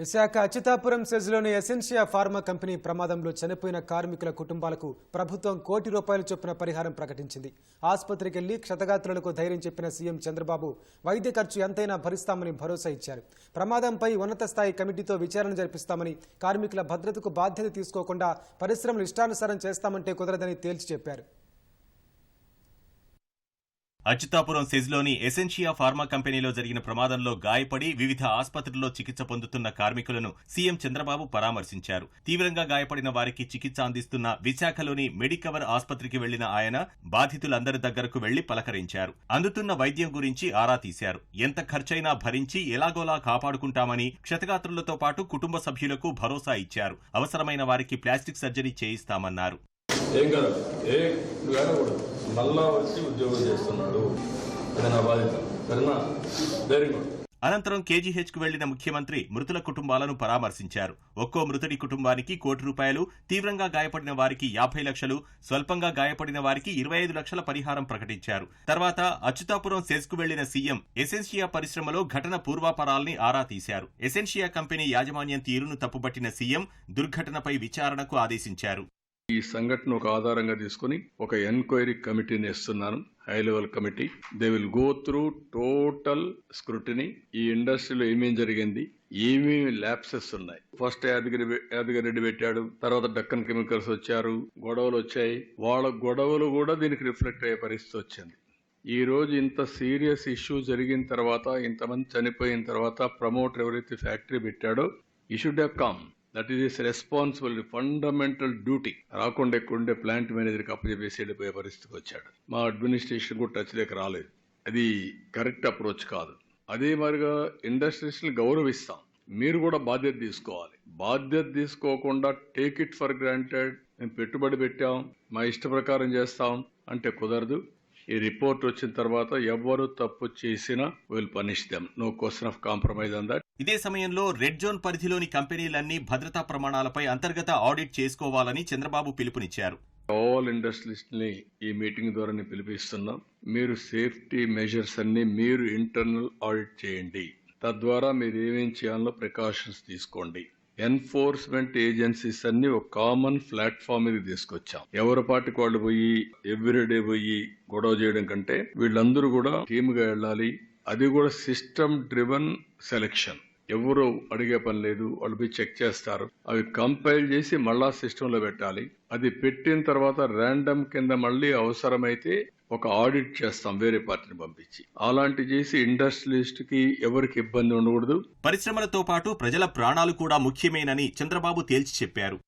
విశాఖ అచ్యుతాపురం సెజ్లోని Essentia pharma company ప్రమాదంలో చనిపోయిన కార్మికుల కుటుంబాలకు ప్రభుత్వం కోటి రూపాయల చొప్పున పరిహారం ప్రకటించింది. ఆసుపత్రికి వెళ్ళి క్షతగాత్రులకు ధైర్యం చెప్పిన సీఎం చంద్రబాబు వైద్య ఖర్చు ఎంతైనా భరిస్తామని భరోసా ఇచ్చారు. ప్రమాదంపై ఉన్నత స్థాయి కమిటీతో విచారణ జరిపిస్తామని కార్మికుల భద్రతకు బాధ్యత తీసుకోకుండా పరిశ్రమలు ఇష్టానుసారం చేస్తామంటే కుదరదని తేల్చి చెప్పారు. అచ్యుతాపురం సెజ్లోని ఎసెన్షియా ఫార్మా కంపెనీలో జరిగిన ప్రమాదంలో గాయపడి వివిధ ఆసుపత్రుల్లో చికిత్స పొందుతున్న కార్మికులను సీఎం చంద్రబాబు పరామర్శించారు. తీవ్రంగా గాయపడిన వారికి చికిత్స అందిస్తున్న విశాఖలోని మెడికవర్ ఆసుపత్రికి వెళ్ళిన ఆయన బాధితులందరి దగ్గరకు వెళ్ళి పలకరించారు. అందుతున్న వైద్యం గురించి ఆరా తీశారు. ఎంత ఖర్చైనా భరించి ఎలాగోలా కాపాడుకుంటామని క్షతగాత్రులతో పాటు కుటుంబ సభ్యులకు భరోసా ఇచ్చారు. అవసరమైన వారికి ప్లాస్టిక్ సర్జరీ చేయిస్తామన్నారు. ఏం మళ్ళా వచ్చి ఉద్యోగం చేస్తున్నాడు. అది నా బాధ్యత సరేనా? వెరీ గుడ్ అనంతరం కేజీహెచ్కు వెళ్ళిన ముఖ్యమంత్రి మృతుల కుటుంబాలను పరామర్శించారు. ఒక్కో మృతుడి కుటుంబానికి కోటి రూపాయలు తీవ్రంగా గాయపడిన వారికి యాభై లక్షలు స్వల్పంగా గాయపడిన వారికి ఇరవై ఐదు లక్షల పరిహారం ప్రకటించారు. తర్వాత అచ్యుతాపురం సెజ్కు వెళ్ళిన సీఎం ఎసెన్షియా పరిశ్రమలో ఘటన పూర్వాపరాల్ని ఆరా తీశారు. ఎసెన్షియా కంపెనీ యాజమాన్యం తీరును తప్పుపట్టిన సీఎం దుర్ఘటనపై విచారణకు ఆదేశించారు. ఈ సంఘటన ఒక ఆధారంగా తీసుకుని ఒక ఎన్క్వైరీ కమిటీని ఇస్తున్నాను high level committee. They will go through total scrutiny ఈ ఇండస్ట్రీలో ఏమేం జరిగింది? ఏమేమి ల్యాప్సెస్ ఉన్నాయి? ఫస్ట్ యాదగిరి యాదగిరి రెడ్డి పెట్టాడు. తర్వాత డక్కన్ కెమికల్స్ వచ్చారు. గొడవలు వచ్చాయి. వాళ్ళ గొడవలు కూడా దీనికి రిఫ్లెక్ట్ అయ్యే పరిస్థితి వచ్చింది. ఈ రోజు ఇంత సీరియస్ ఇష్యూ జరిగిన తర్వాత ఇంతమంది చనిపోయిన తర్వాత ప్రమోటర్ ఎవరైతే ఫ్యాక్టరీ పెట్టాడో he should have come that is responsibility fundamental duty రాకుండా ఎక్కడుండే ప్లాంట్ మేనేజర్కి అప్పచెప్పేసి వెళ్ళిపోయే పరిస్థితికి వచ్చాడు. మా అడ్మినిస్ట్రేషన్ కూడా టచ్ లేక రాలేదు. అది కరెక్ట్ అప్రోచ్ కాదు. అదే మరిగా ఇండస్ట్రీస్ని గౌరవిస్తాం. మీరు కూడా బాధ్యత తీసుకోవాలి. బాధ్యత తీసుకోకుండా టేక్ ఇట్ ఫర్ గ్రాంటెడ్ మేము పెట్టుబడి పెట్టాం. మా ఇష్ట ప్రకారం చేస్తాం. అంటే కుదరదు. ఈ రిపోర్ట్ వచ్చిన తర్వాత ఎవరు తప్పు చేసినా will punish them no question of compromise on that ఇదే సమయంలో రెడ్ జోన్ పరిధిలోని కంపెనీలన్నీ భద్రతా ప్రమాణాలపై అంతర్గత ఆడిట్ చేసుకోవాలని చంద్రబాబు పిలుపునిచ్చారు. ఆల్ ఇండస్ట్రియలిస్ట్ని ఈ మీటింగ్ ద్వారా నేను పిలిపిస్తున్నాం. మీరు సేఫ్టీ మెజర్స్ అన్ని మీరు ఇంటర్నల్ ఆడిట్ చేయండి. తద్వారా మీరు ఏమేం చేయాలో ప్రికాషన్స్ తీసుకోండి. ఎన్ఫోర్స్మెంట్ ఏజెన్సీస్ అన్ని ఒక కామన్ ప్లాట్ఫామ్ మీద తీసుకొచ్చాం. ఎవరి పాటికి వాళ్ళు పోయి ఎవ్రీడే పోయి గొడవ చేయడం కంటే వీళ్ళందరూ కూడా టీమ్గా వెళ్ళాలి. అది కూడా సిస్టమ్ డ్రివన్ సెలెక్షన్. ఎవరు అడిగే పని లేదు వాళ్ళు పోయి చెక్ చేస్తారు. అవి కంపైల్ చేసి మళ్ళా సిస్టమ్లో పెట్టాలి. అది పెట్టిన తర్వాత ర్యాండమ్ కింద మళ్ళీ అవసరమైతే ఒక ఆడిట్ చేస్తాం వేరే పార్టీని పంపించి. అలాంటి చేసి ఇండస్ట్రియలిస్ట్కి ఎవరికి ఇబ్బంది ఉండకూడదు. పరిశ్రమలతో పాటు ప్రజల ప్రాణాలు కూడా ముఖ్యమేనని చంద్రబాబు తేల్చి చెప్పారు.